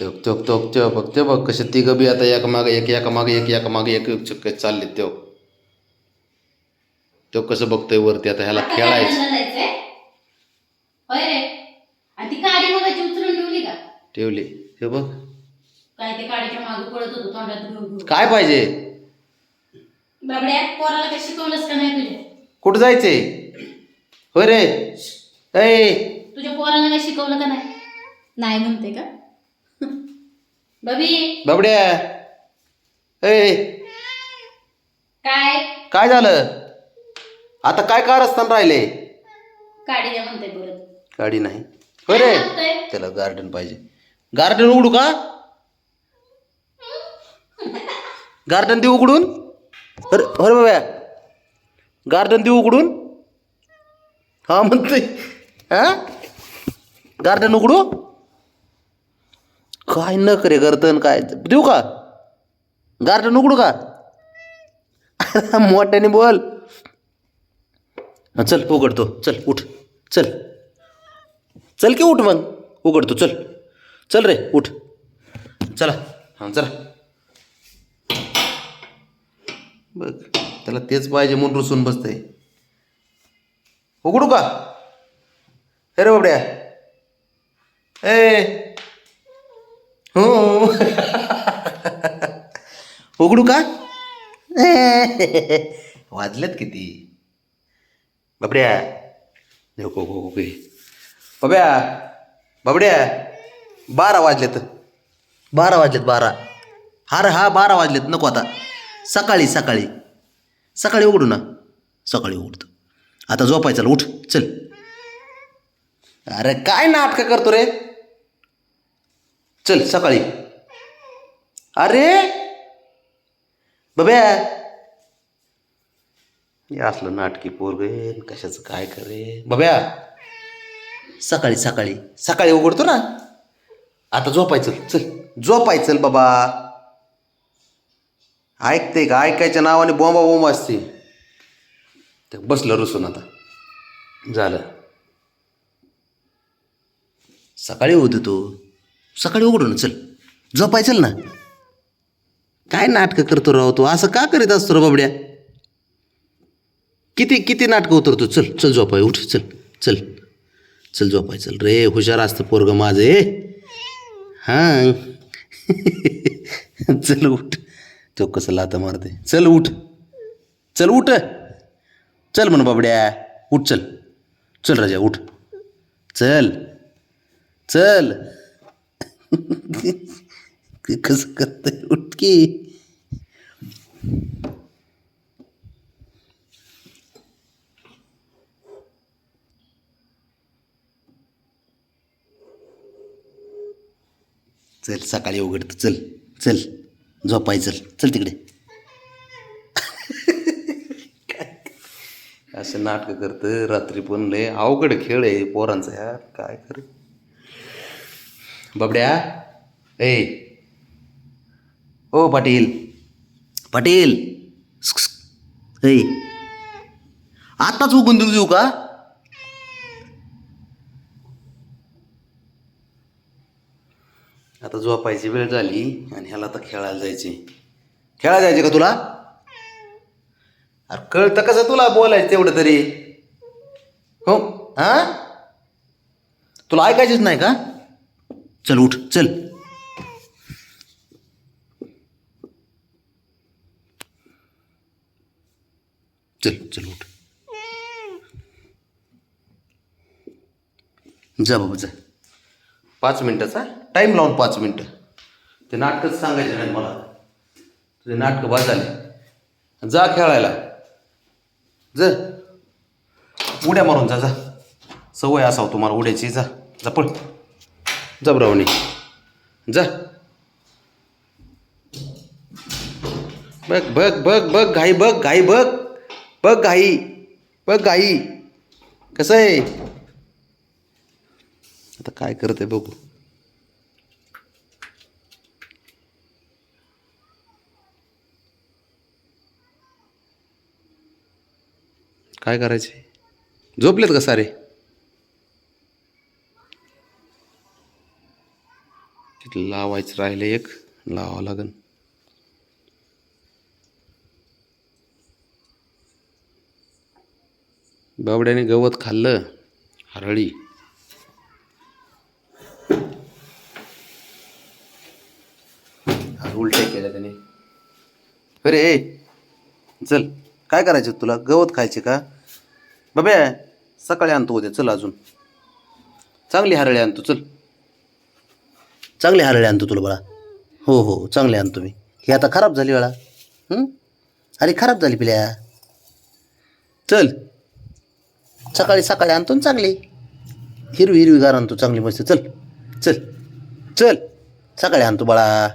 तो तो तो तो बघ ते बघ कसे तिघं बी आता एका मागे एक एका मागे एक एका मागे एक एक चक्क चालले तो तो कसं बघतोय वरती आता ह्याला खेळायचं. गार्डनला जायचंय होय रे. आणि ती काडी मगाची उचलून ठेवली का? ठेवली. हे बघ. काय ते काडीच्या मागे पडत होतो तोंडात घेऊन काय पाहिजे? बाबड्या पोराला काही शिकवलंस का नाही तुझ्या? कुठं जायचंय? होय रे. ऐ. तुझ्या पोराला काही शिकवलं का नाही? नाही म्हणते का? बबी. बाबड्या. ऐ काय? काय झालं? आता काय कारस्थान राहिले? द्या म्हणते परत. गाडी नाही. होय रे. काय? त्याला गार्डन पाहिजे. गार्डन उघडू का? गार्डन देऊ उघडून? अरे अरे बाबा. गार्डन देऊ उघडून? हा म्हणतोय. हा? गार्डन उघडू? काय न करे गर्दन काय? देऊ का? गार्डन उघडू का? मोठ्याने बोल. चल उघडतो. चल उठ. चल. चल की उठ मग. उघडतो. चल. चल रे उठ. चला. हां चला. बघ त्याला तेच पाहिजे म्हणून रुसून बसतंय. उघडू का? अरे बाबड्या. ए हो. उघडू का? वाजलेत किती? बाबड्या. नको गो गो बाब्या बाबड्या बारा वाजलेत. बारा वाजलेत बारा. हा रे हा बारा वाजलेत. नको आता. सकाळी सकाळी. सकाळी उघडू ना. सकाळी उघडतो. आता झोपायचं उठ चल. अरे काय नाटकं करतो रे? चल सकाळी. अरे! बब्या हे असलं नाटकी पोरगे कशाचं काय करे बब्या सकाळी सकाळी. सकाळी उघडतो ना? आता झोपायचं चल. झोपायचं बाबा. ऐकते का? ऐकायच्या नावाने बोंबा बोंब असते. ते बसलं रुसून आता. झालं. सकाळी होतो तो सकाळी उघडू ना चल. झोपायचं ना. काय नाटकं करतो राव तू? असं का करीत असतो रे बाबड्या? किती किती नाटकं उतरतो? चल चल झोपाय उठ चल चल. चल झोपाय चल. रे हुशार असतं पोरग माझे हां. चल उठ. तो कसं लाता मारते चल उठ. चल उठ. चल म्हण बाबड्या. उठ चल. चल राजा उठ. चल. चल. कसं करतंय उठकी. चल सकाळी उघडतं. चल चल. झोपाय चल. चल तिकडे. असे नाटकं करतं. रात्री पण लय अवघड खेळ आहे पोरांचा यार. काय खरं बाबड्या. ए. ओ पाटील. पाटील. ए. आत्ताच उगून देऊ का? आता झोपायची वेळ झाली आणि ह्याला आता खेळायला जायचे खेळायला जायचे का तुला? अरे कळतं कसं तुला बोलायचं तेवढं तरी. हो हा तुला ऐकायचंच नाही का? चल उठ चल. चल चल उठ. जा बाबा जा. पाच मिनटाचा टाईम लावून पाच मिनटं. ते नाटकच सांगायचे नाही मला. तुझे नाटकं बाद जा खेळायला. जा. उड्या मारून जा जा. सवय असावं तुम्हाला उड्याची. जा जा पळ. जबरावणी जा. बघ बघ बघ बघ घाई बघ घाई बघ. बघ घाई. बघ घाई. कसं आहे? आता काय करत आहे बघू. काय करायचे? झोपलेत का सारे? तिथं लावायचं राहिलं एक लावावं लागन. बावड्याने गवत खाल्लं हरळी. आज उलट्या केल्या त्याने. अरे ए, चल काय करायचं तुला? गवत खायचे का? बाब्या सकाळी आणतो उद्या चल अजून. चांगली हरळे आणतो चल. चांगले हरळे आणतो तुला बाळा. हो हो चांगले आणतो मी. ही आता खराब झाली बाळा. अरे खराब झाली पिल्या. चल. सकाळी सकाळी आणतो ना चांगली. हिरवी हिरवी गार आणतो चांगली मस्त. चल चल चल. सकाळी आणतो बाळा.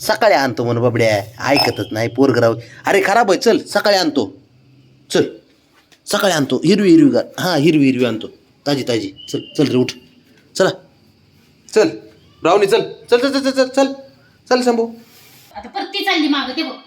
सकाळी आणतो म्हणून बाबड्या. ऐकतच नाही पोरगराव अरे खराब आहे. चल सकाळी आणतो. चल. सकाळी आणतो. हिरवी हिरवी गार. हां हिरवी हिरवी आणतो. ताजी ताजी. चल चल रे उठ. चला. चल राहुनी चल. चल चल चल चल चल. चल शंभू. आता परत ती चालली मागं ते बघ.